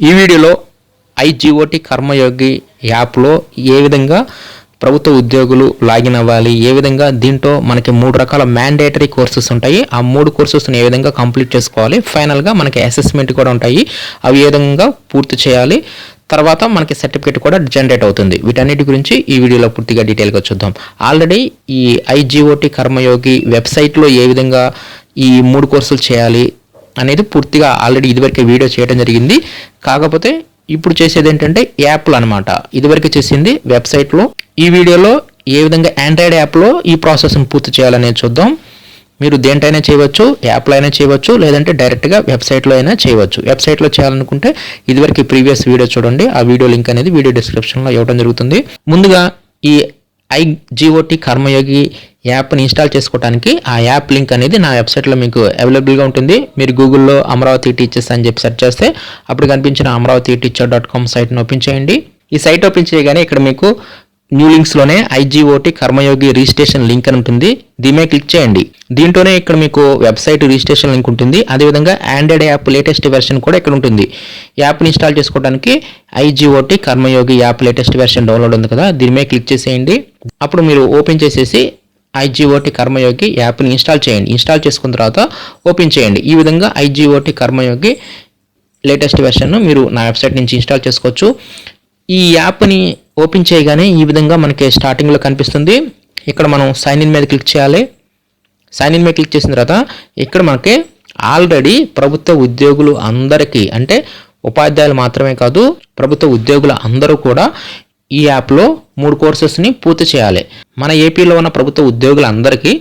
ఈ వీడియోలో ఐజిఓటి కర్మయోగి యాప్లో ఏ విధంగా ప్రభుత్వ ఉద్యోగులు లాగిన్ అవ్వాలి ఏ విధంగా దీంట్లో మనకి మూడు రకాల మ్యాండేటరీ కోర్సెస్ ఉంటాయి. ఆ మూడు కోర్సెస్ని ఏ విధంగా కంప్లీట్ చేసుకోవాలి? ఫైనల్గా మనకి అసెస్మెంట్ కూడా ఉంటాయి. అవి ఏ విధంగా పూర్తి చేయాలి? తర్వాత మనకి సర్టిఫికేట్ కూడా జనరేట్ అవుతుంది. వీటన్నిటి గురించి ఈ వీడియోలో పూర్తిగా డీటెయిల్గా చూద్దాం. ఆల్రెడీ ఈ ఐజిఓటి కర్మయోగి వెబ్సైట్లో ఏ విధంగా ఈ మూడు కోర్సులు చేయాలి? అనేది పూర్తిగా ఆల్రెడీ ఇదివరకే వీడియో చేయడం జరిగింది. కాకపోతే ఇప్పుడు చేసేది ఏంటంటే యాప్లు అనమాట ఇదివరకు చేసింది వెబ్సైట్లో ఈ వీడియోలో ఏ విధంగా ఆండ్రాయిడ్ యాప్లో ఈ ప్రాసెస్ని పూర్తి చేయాలనేది చూద్దాం. మీరు దేంటైనా చేయవచ్చు యాప్లో అయినా చేయవచ్చు లేదంటే డైరెక్ట్గా వెబ్సైట్లో అయినా చేయవచ్చు. వెబ్సైట్లో చేయాలనుకుంటే ఇదివరకు ప్రీవియస్ వీడియో చూడండి. ఆ వీడియో లింక్ అనేది వీడియో డిస్క్రిప్షన్లో ఇవ్వడం జరుగుతుంది. ముందుగా ఈ ఐ జిఓటి కర్మయోగి యాప్ని ఇన్స్టాల్ చేసుకోవడానికి ఆ యాప్ లింక్ అనేది నా వెబ్సైట్లో మీకు అవైలబుల్గా ఉంటుంది. మీరు గూగుల్లో అమరావతి టీచర్స్ అని చెప్పి సెర్చ్ చేస్తే అప్పుడు కనిపించిన అమరావతి టీచర్ డాట్ కామ్ సైట్ని ఓపెన్ చేయండి. ఈ సైట్ ఓపెన్ చేయగానే ఇక్కడ మీకు న్యూ లింక్స్లోనే ఐజీఓటి కర్మయోగి రిజిస్ట్రేషన్ లింక్ అని ఉంటుంది. దీమే క్లిక్ చేయండి. దీంట్లోనే ఇక్కడ మీకు వెబ్సైట్ రిజిస్ట్రేషన్ లింక్ ఉంటుంది. అదేవిధంగా ఆండ్రాయిడ్ యాప్ లేటెస్ట్ వెర్షన్ కూడా ఇక్కడ ఉంటుంది. యాప్ని ఇన్స్టాల్ చేసుకోవడానికి IGOT Karmayogi app latest version download ఉంది కదా దీని మీద క్లిక్ చేసేయండి. అప్పుడు మీరు ఓపెన్ చేసేసి ఐజీఓటి కర్మయోగి యాప్ని ఇన్స్టాల్ చేయండి. ఇన్స్టాల్ చేసుకున్న తర్వాత ఓపెన్ చేయండి. ఈ విధంగా ఐజీఓటి కర్మయోగి లేటెస్ట్ వెర్షన్ను మీరు నా వెబ్సైట్ నుంచి ఇన్స్టాల్ చేసుకోవచ్చు. ఈ యాప్ని ఓపెన్ చేయగానే ఈ విధంగా మనకి స్టార్టింగ్లో కనిపిస్తుంది. ఇక్కడ మనం సైన్ ఇన్ మీద క్లిక్ చేయాలి. సైన్ ఇన్ మీద క్లిక్ చేసిన తర్వాత ఇక్కడ మనకి ఆల్రెడీ ప్రభుత్వ ఉద్యోగులు అందరికీ అంటే ఉపాధ్యాయులు మాత్రమే కాదు ప్రభుత్వ ఉద్యోగుల అందరూ కూడా ఈ యాప్లో మూడు కోర్సెస్ని పూర్తి చేయాలి. మన ఏపీలో ఉన్న ప్రభుత్వ ఉద్యోగులందరికీ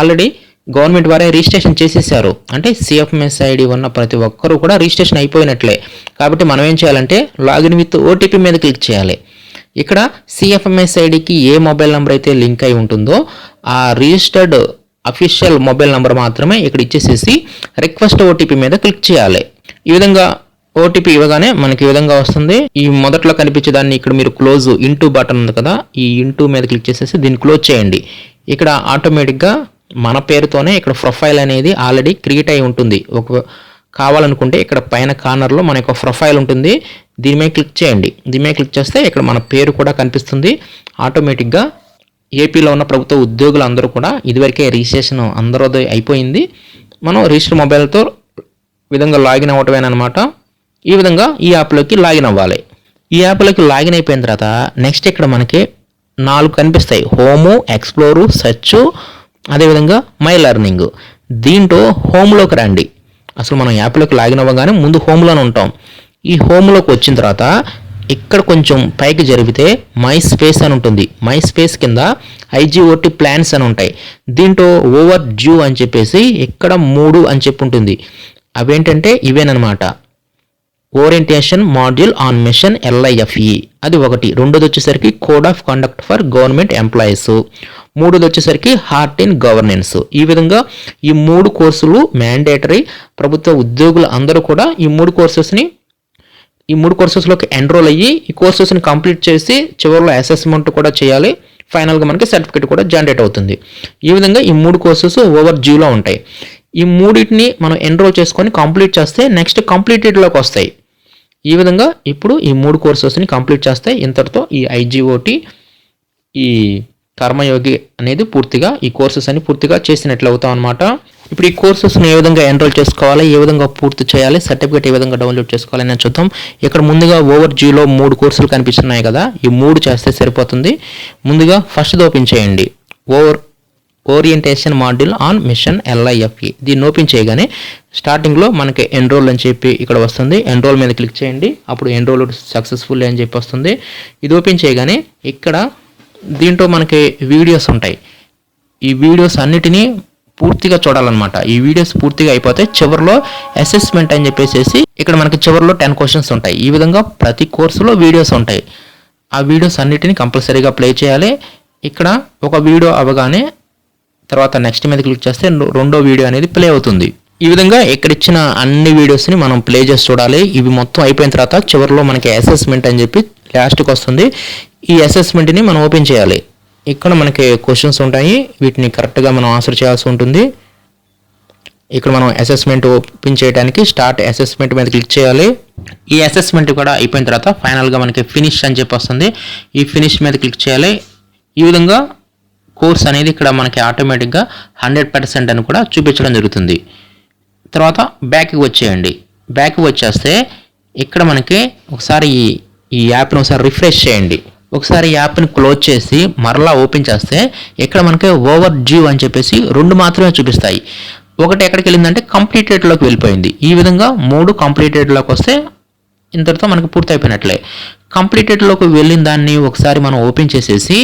ఆల్రెడీ గవర్నమెంట్ వారే రిజిస్ట్రేషన్ చేసేసారు అంటే సిఎఫ్ఎంఎస్ ఐడి ఉన్న ప్రతి ఒక్కరూ కూడా రిజిస్ట్రేషన్ అయిపోయినట్లే. కాబట్టి మనం ఏం చేయాలంటే లాగిన్ విత్ ఓటీపీ మీద క్లిక్ చేయాలి. ఇక్కడ సిఎఫ్ఎంఎస్ ఐడికి ఏ మొబైల్ నెంబర్ అయితే లింక్ అయి ఉంటుందో ఆ రిజిస్టర్డ్ అఫీషియల్ మొబైల్ నెంబర్ మాత్రమే ఇక్కడ ఇచ్చేసేసి రిక్వెస్ట్ ఓటీపీ మీద క్లిక్ చేయాలి. ఈ విధంగా ఓటీపీ ఇవ్వగానే మనకి ఈ విధంగా వస్తుంది. ఈ మొదట్లో కనిపించే దాన్ని ఇక్కడ మీరు క్లోజ్ ఇంటూ బటన్ ఉంది కదా ఈ ఇంటూ మీద క్లిక్ చేసేసి దీన్ని క్లోజ్ చేయండి. ఇక్కడ ఆటోమేటిక్గా మన పేరుతోనే ఇక్కడ ప్రొఫైల్ అనేది ఆల్రెడీ క్రియేట్ అయి ఉంటుంది. ఒక కావాలనుకుంటే ఇక్కడ పైన కార్నర్లో మన యొక్క ప్రొఫైల్ ఉంటుంది. దీని మీద క్లిక్ చేయండి. దీని మీద క్లిక్ చేస్తే ఇక్కడ మన పేరు కూడా కనిపిస్తుంది. ఆటోమేటిక్గా ఏపీలో ఉన్న ప్రభుత్వ ఉద్యోగులు అందరూ కూడా ఇదివరకే రిజిస్ట్రేషన్ అందరూ అయిపోయింది. మనం రిజిస్టర్ మొబైల్తో విధంగా లాగిన్ అవ్వటమేనమాట ఈ విధంగా ఈ యాప్లోకి లాగిన్ అవ్వాలి. ఈ యాప్లోకి లాగిన్ అయిపోయిన తర్వాత నెక్స్ట్ ఇక్కడ మనకి నాలుగు కనిపిస్తాయి. హోము ఎక్స్ప్లోరు సెర్చ్ అదేవిధంగా మై లెర్నింగ్. దీంట్లో హోమ్లోకి రండి. అసలు మనం యాప్లోకి లాగిన్ అవ్వగానే ముందు హోమ్లోనే ఉంటాం. ఈ హోమ్లోకి వచ్చిన తర్వాత ఇక్కడ కొంచెం పైకి జరిగితే మై స్పేస్ అని ఉంటుంది. మై స్పేస్ కింద ఐజీఓటి ప్లాన్స్ అని ఉంటాయి. దీంట్లో ఓవర్ డ్యూ అని చెప్పేసి ఇక్కడ మూడు అని చెప్పి ఉంటుంది. అవేంటంటే ఇవేనమాట orientation module on mission LIFE అది ఒకటి. రెండోది వచ్చేసరికి code of conduct for government employees మూడోది వచ్చేసరికి హార్ట్ ఇన్ గవర్నెన్స్ ఈ విధంగా ఈ మూడు కోర్సులు మ్యాండేటరీ ప్రభుత్వ ఉద్యోగులు అందరూ కూడా ఈ మూడు కోర్సెస్ని ఈ మూడు కోర్సెస్లోకి ఎన్రోల్ అయ్యి ఈ కోర్సెస్ని కంప్లీట్ చేసి చివరిలో అసెస్మెంట్ కూడా చేయాలి. ఫైనల్గా మనకి సర్టిఫికేట్ కూడా జనరేట్ అవుతుంది. ఈ విధంగా ఈ మూడు కోర్సెస్ ఓవర్ జీలో ఉంటాయి. ఈ మూడింటిని మనం ఎన్రోల్ చేసుకొని కంప్లీట్ చేస్తే నెక్స్ట్ కంప్లీటెడ్లోకి వస్తాయి. ఈ విధంగా ఇప్పుడు ఈ మూడు కోర్సెస్ని కంప్లీట్ చేస్తే ఇంతటితో ఈ ఐజీఓటి ఈ కర్మయోగి అనేది పూర్తిగా ఈ కోర్సెస్ అని పూర్తిగా చేసినట్లు అవుతాం అనమాట ఇప్పుడు ఈ కోర్సెస్ని ఏ విధంగా ఎన్రోల్ చేసుకోవాలి ఏ విధంగా పూర్తి చేయాలి సర్టిఫికేట్ ఏ విధంగా డౌన్లోడ్ చేసుకోవాలి అనేది చూద్దాం. ఇక్కడ ముందుగా ఓవర్ జీలో మూడు కోర్సులు కనిపిస్తున్నాయి కదా ఈ మూడు చేస్తే సరిపోతుంది. ముందుగా ఫస్ట్ ఓపెన్ చేయండి. Over orientation module on mission LIFE దీన్ని ఓపెన్ చేయగానే స్టార్టింగ్లో మనకి ఎన్రోల్ అని చెప్పి ఇక్కడ వస్తుంది. ఎన్రోల్ మీద క్లిక్ చేయండి. అప్పుడు ఎన్రోల్ సక్సెస్ఫుల్ అని చెప్పి వస్తుంది. ఇది ఓపెన్ చేయగానే ఇక్కడ దీంట్లో మనకి వీడియోస్ ఉంటాయి. ఈ వీడియోస్ అన్నిటినీ పూర్తిగా చూడాలన్నమాట. ఈ వీడియోస్ పూర్తిగా అయిపోతే చివరిలో అసెస్మెంట్ అని చెప్పేసి ఇక్కడ మనకి చివరిలో టెన్ క్వశ్చన్స్ ఉంటాయి. ఈ విధంగా ప్రతి కోర్సులో వీడియోస్ ఉంటాయి. ఆ వీడియోస్ అన్నిటిని కంపల్సరీగా ప్లే చేయాలి. ఇక్కడ ఒక వీడియో అవగానే తర్వాత నెక్స్ట్ మీద క్లిక్ చేస్తే రెండో వీడియో అనేది ప్లే అవుతుంది. ఈ విధంగా ఇక్కడ ఇచ్చిన అన్ని వీడియోస్ని మనం ప్లే చేసి చూడాలి. ఇవి మొత్తం అయిపోయిన తర్వాత చివరిలో మనకి అసెస్మెంట్ అని చెప్పి లాస్ట్కి వస్తుంది. ఈ అసెస్మెంట్ని మనం ఓపెన్ చేయాలి. ఇక్కడ మనకి క్వశ్చన్స్ ఉంటాయి. వీటిని కరెక్ట్గా మనం ఆన్సర్ చేయాల్సి ఉంటుంది. ఇక్కడ మనం అసెస్మెంట్ ఓపెన్ చేయడానికి స్టార్ట్ అసెస్మెంట్ మీద క్లిక్ చేయాలి. ఈ అసెస్మెంట్ కూడా అయిపోయిన తర్వాత ఫైనల్గా మనకి ఫినిష్ అని చెప్పి వస్తుంది. ఈ ఫినిష్ మీద క్లిక్ చేయాలి. ఈ విధంగా కోర్స్ అనేది ఇక్కడ మనకి ఆటోమేటిక్గా హండ్రెడ్ పర్సెంట్ అని కూడా చూపించడం జరుగుతుంది. తర్వాత బ్యాక్కి వచ్చేయండి. బ్యాక్కి వచ్చేస్తే ఇక్కడ మనకి ఒకసారి ఈ ఈ యాప్ని ఒకసారి రిఫ్రెష్ చేయండి. ఒకసారి యాప్ని క్లోజ్ చేసి మరలా ఓపెన్ చేస్తే ఇక్కడ మనకి ఓవర్ డ్యూ అని చెప్పేసి రెండు మాత్రమే చూపిస్తాయి. ఒకటి ఎక్కడికి వెళ్ళిందంటే కంప్లీటెడ్లోకి వెళ్ళిపోయింది. ఈ విధంగా మూడు కంప్లీటెడ్లోకి వస్తే ఇంతటితో మనకి పూర్తి అయిపోయినట్లే కంప్లీటెడ్లోకి వెళ్ళిన దాన్ని ఒకసారి మనం ఓపెన్ చేసేసి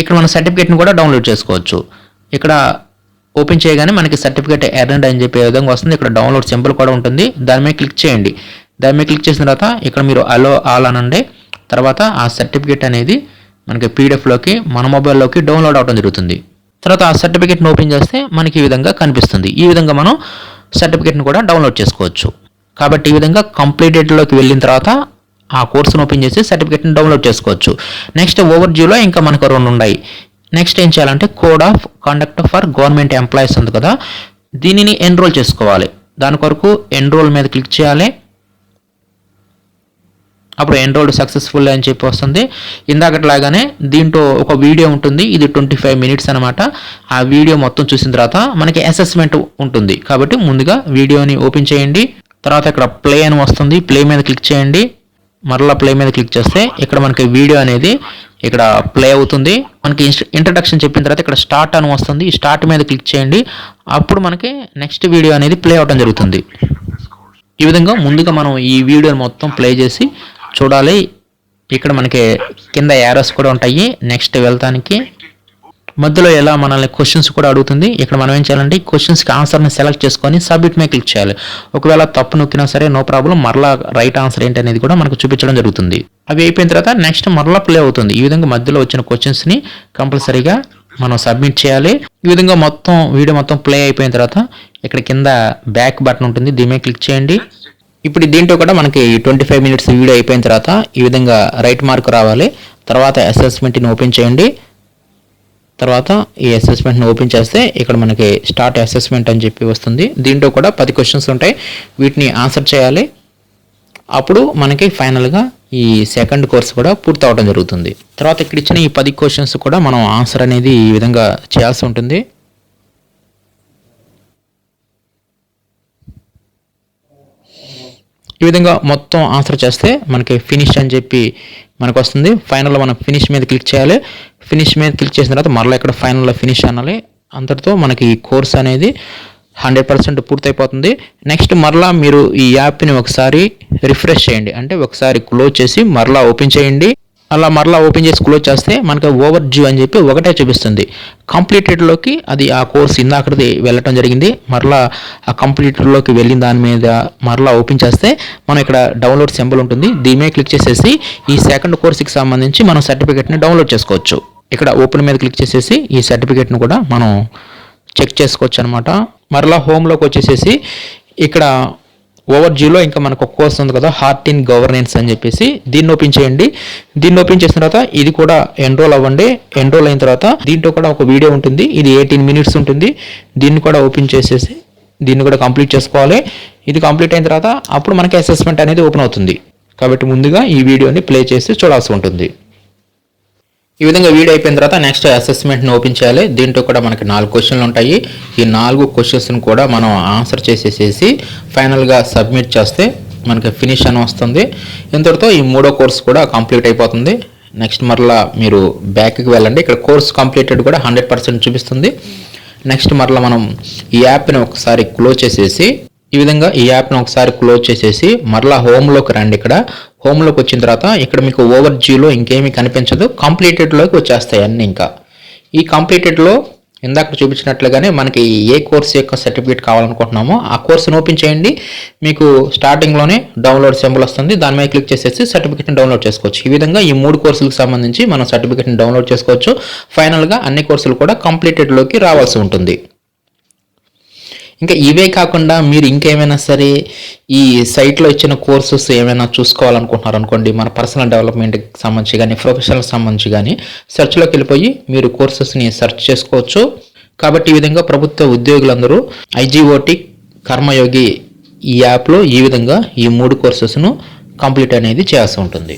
ఇక్కడ మన సర్టిఫికేట్ని కూడా డౌన్లోడ్ చేసుకోవచ్చు. ఇక్కడ ఓపెన్ చేయగానే మనకి సర్టిఫికేట్ ఎర్రండ్ అని చెప్పే విధంగా వస్తుంది. ఇక్కడ డౌన్లోడ్ సింబల్ కూడా ఉంటుంది. దాని మీద క్లిక్ చేయండి. దాని మీద క్లిక్ చేసిన తర్వాత ఇక్కడ మీరు అలో ఆల్ అనండి తర్వాత ఆ సర్టిఫికేట్ అనేది మనకి పీడిఎఫ్లోకి మన మొబైల్లోకి డౌన్లోడ్ అవడం జరుగుతుంది. తర్వాత ఆ సర్టిఫికేట్ని ఓపెన్ చేస్తే మనకి ఈ విధంగా కనిపిస్తుంది. ఈ విధంగా మనం సర్టిఫికేట్ని కూడా డౌన్లోడ్ చేసుకోవచ్చు. కాబట్టి ఈ విధంగా కంప్లీటెడ్లోకి వెళ్ళిన తర్వాత ఆ కోర్సును ఓపెన్ చేసి సర్టిఫికేట్ని డౌన్లోడ్ చేసుకోవచ్చు. నెక్స్ట్ ఓవర్ జ్యూలో ఇంకా మనకు రెండు ఉన్నాయి. నెక్స్ట్ ఏం చేయాలంటే code of conduct for government employees ఉంది కదా దీనిని ఎన్రోల్ చేసుకోవాలి. దాని కొరకు ఎన్రోల్ మీద క్లిక్ చేయాలి. అప్పుడు ఎన్రోల్డ్ సక్సెస్ఫుల్ అని చెప్పి వస్తుంది. ఇందాకట్లాగానే దీంట్లో ఒక వీడియో ఉంటుంది. ఇది ట్వంటీ ఫైవ్ మినిట్స్ అనమాట ఆ వీడియో మొత్తం చూసిన తర్వాత మనకి అసెస్మెంట్ ఉంటుంది. కాబట్టి ముందుగా వీడియోని ఓపెన్ చేయండి. తర్వాత ఇక్కడ ప్లే అని వస్తుంది. ప్లే మీద క్లిక్ చేయండి. మరలా ప్లే మీద క్లిక్ చేస్తే ఇక్కడ మనకి వీడియో అనేది ఇక్కడ ప్లే అవుతుంది. మనకి ఇంట్రడక్షన్ చెప్పిన తర్వాత ఇక్కడ స్టార్ట్ అని వస్తుంది. ఈ స్టార్ట్ మీద క్లిక్ చేయండి. అప్పుడు మనకి నెక్స్ట్ వీడియో అనేది ప్లే అవడం జరుగుతుంది. ఈ విధంగా ముందుగా మనం ఈ వీడియోని మొత్తం ప్లే చేసి చూడాలి. ఇక్కడ మనకి కింద యారోస్ కూడా ఉంటాయి. నెక్స్ట్ వెళ్తానికి మధ్యలో ఎలా మనల్ని క్వశ్చన్స్ కూడా అడుగుతుంది. ఇక్కడ మనం ఏం చేయాలంటే ఈ క్వశ్చన్స్కి ఆన్సర్ని సెలెక్ట్ చేసుకొని సబ్మిట్ మీద క్లిక్ చేయాలి. ఒకవేళ తప్పు నొక్కినా సరే నో ప్రాబ్లం మరలా రైట్ ఆన్సర్ ఏంటి అనేది కూడా మనకు చూపించడం జరుగుతుంది. అవి అయిపోయిన తర్వాత నెక్స్ట్ మరలా ప్లే అవుతుంది. ఈ విధంగా మధ్యలో వచ్చిన క్వశ్చన్స్ని కంపల్సరీగా మనం సబ్మిట్ చేయాలి. ఈ విధంగా మొత్తం వీడియో మొత్తం ప్లే అయిపోయిన తర్వాత ఇక్కడ కింద బ్యాక్ బటన్ ఉంటుంది. దీని క్లిక్ చేయండి. ఇప్పుడు దీంట్లో కూడా మనకి ట్వంటీ ఫైవ్ మినిట్స్ వీడియో అయిపోయిన తర్వాత ఈ విధంగా రైట్ మార్క్ రావాలి. తర్వాత అసెస్మెంట్ని ఓపెన్ చేయండి. తర్వాత ఈ అసెస్మెంట్ని ఓపెన్ చేస్తే ఇక్కడ మనకి స్టార్ట్ అసెస్మెంట్ అని చెప్పి వస్తుంది. దీంట్లో కూడా పది క్వశ్చన్స్ ఉంటాయి. వీటిని ఆన్సర్ చేయాలి. అప్పుడు మనకి ఫైనల్గా ఈ సెకండ్ కోర్స్ కూడా పూర్తి అవడం జరుగుతుంది. తర్వాత ఇక్కడ ఇచ్చిన ఈ పది క్వశ్చన్స్ కూడా మనం ఆన్సర్ అనేది ఈ విధంగా చేయాల్సి ఉంటుంది. ఈ విధంగా మొత్తం ఆన్సర్ చేస్తే మనకి ఫినిష్ అని చెప్పి మనకు వస్తుంది. ఫైనల్లో మనం ఫినిష్ మీద క్లిక్ చేయాలి. ఫినిష్ మీద క్లిక్ చేసిన తర్వాత మరలా ఇక్కడ ఫైనల్లో ఫినిష్ అనాలి. అంతటితో మనకి ఈ కోర్స్ అనేది హండ్రెడ్ పర్సెంట్ పూర్తయిపోతుంది. నెక్స్ట్ మరలా మీరు ఈ యాప్ని ఒకసారి రిఫ్రెష్ చేయండి. అంటే ఒకసారి క్లోజ్ చేసి మరలా ఓపెన్ చేయండి. అలా మరలా ఓపెన్ చేసి క్లోజ్ చేస్తే మనకి ఓవర్ జ్యూ అని చెప్పి ఒకటే చూపిస్తుంది. కంప్లీటెడ్లోకి అది ఆ కోర్స్ ఇందాకది వెళ్ళటం జరిగింది. మరలా ఆ కంప్లీటెడ్లోకి వెళ్ళిన దాని మీద మరలా ఓపెన్ చేస్తే మనం ఇక్కడ డౌన్లోడ్ సింబల్ ఉంటుంది. దీని మీద క్లిక్ చేసేసి ఈ సెకండ్ కోర్స్కి సంబంధించి మనం సర్టిఫికేట్ని డౌన్లోడ్ చేసుకోవచ్చు. ఇక్కడ ఓపెన్ మీద క్లిక్ చేసేసి ఈ సర్టిఫికేట్ని కూడా మనం చెక్ చేసుకోవచ్చు అనమాట మరలా హోమ్లోకి వచ్చేసేసి ఇక్కడ ఓవర్ జీలో ఇంకా మనకు ఒక కోర్స్ ఉంది కదా హార్ట్ ఇన్ గవర్నెన్స్ అని చెప్పేసి. దీన్ని ఓపెన్ చేయండి. దీన్ని ఓపెన్ చేసిన తర్వాత ఇది కూడా ఎన్రోల్ అవ్వండి. ఎన్రోల్ అయిన తర్వాత దీంట్లో కూడా ఒక వీడియో ఉంటుంది. ఇది ఎయిటీన్ మినిట్స్ ఉంటుంది. దీన్ని కూడా ఓపెన్ చేసేసి దీన్ని కూడా కంప్లీట్ చేసుకోవాలి. ఇది కంప్లీట్ అయిన తర్వాత అప్పుడు మనకి అసెస్మెంట్ అనేది ఓపెన్ అవుతుంది. కాబట్టి ముందుగా ఈ వీడియోని ప్లే చేసి చూడాల్సి ఉంటుంది. ఈ విధంగా వీడియో అయిపోయిన తర్వాత నెక్స్ట్ అసెస్మెంట్ని ఓపెన్ చేయాలి. దీంట్లో కూడా మనకి నాలుగు క్వశ్చన్లు ఉంటాయి. ఈ నాలుగు క్వశ్చన్స్ని కూడా మనం ఆన్సర్ చేసేసేసి ఫైనల్గా సబ్మిట్ చేస్తే మనకి ఫినిష్ అని వస్తుంది. ఇంతటితో ఈ మూడో కోర్స్ కూడా కంప్లీట్ అయిపోతుంది. నెక్స్ట్ మరలా మీరు బ్యాక్కి వెళ్ళండి. ఇక్కడ కోర్స్ కంప్లీటెడ్ కూడా హండ్రెడ్ పర్సెంట్ చూపిస్తుంది. నెక్స్ట్ మరలా మనం ఈ యాప్ని ఒకసారి క్లోజ్ చేసేసి ఈ విధంగా ఈ యాప్ను ఒకసారి క్లోజ్ చేసేసి మరలా హోమ్లోకి రండి ఇక్కడ. హోమ్లోకి వచ్చిన తర్వాత ఇక్కడ మీకు ఓవర్ జీలో ఇంకేమీ కనిపించదు. కంప్లీటెడ్లోకి వచ్చేస్తాయి అన్నీ ఇంకా. ఈ కంప్లీటెడ్లో ఇందాక చూపించినట్లుగానే మనకి ఏ కోర్స్ యొక్క సర్టిఫికేట్ కావాలనుకుంటున్నామో ఆ కోర్సును ఓపెన్ చేయండి. మీకు స్టార్టింగ్లోనే డౌన్లోడ్ సింబల్ వస్తుంది. దాని మీద క్లిక్ చేసేసి సర్టిఫికేట్ని డౌన్లోడ్ చేసుకోవచ్చు. ఈ విధంగా ఈ మూడు కోర్సులకు సంబంధించి మనం సర్టిఫికేట్ని డౌన్లోడ్ చేసుకోవచ్చు. ఫైనల్గా అన్ని కోర్సులు కూడా కంప్లీటెడ్లోకి రావాల్సి ఉంటుంది. ఇంకా ఇవే కాకుండా మీరు ఇంకేమైనా సరే ఈ సైట్లో ఇచ్చిన కోర్సెస్ ఏమైనా చూసుకోవాలనుకుంటున్నారు అనుకోండి మన పర్సనల్ డెవలప్మెంట్కి సంబంధించి కానీ ప్రొఫెషనల్ సంబంధించి కానీ సెర్చ్లోకి వెళ్ళిపోయి మీరు కోర్సెస్ని సెర్చ్ చేసుకోవచ్చు. కాబట్టి ఈ విధంగా ప్రభుత్వ ఉద్యోగులందరూ ఐజీఓటి కర్మయోగి ఈ యాప్లో ఈ విధంగా ఈ మూడు కోర్సెస్ను కంప్లీట్ అనేది చేయాల్సి ఉంటుంది.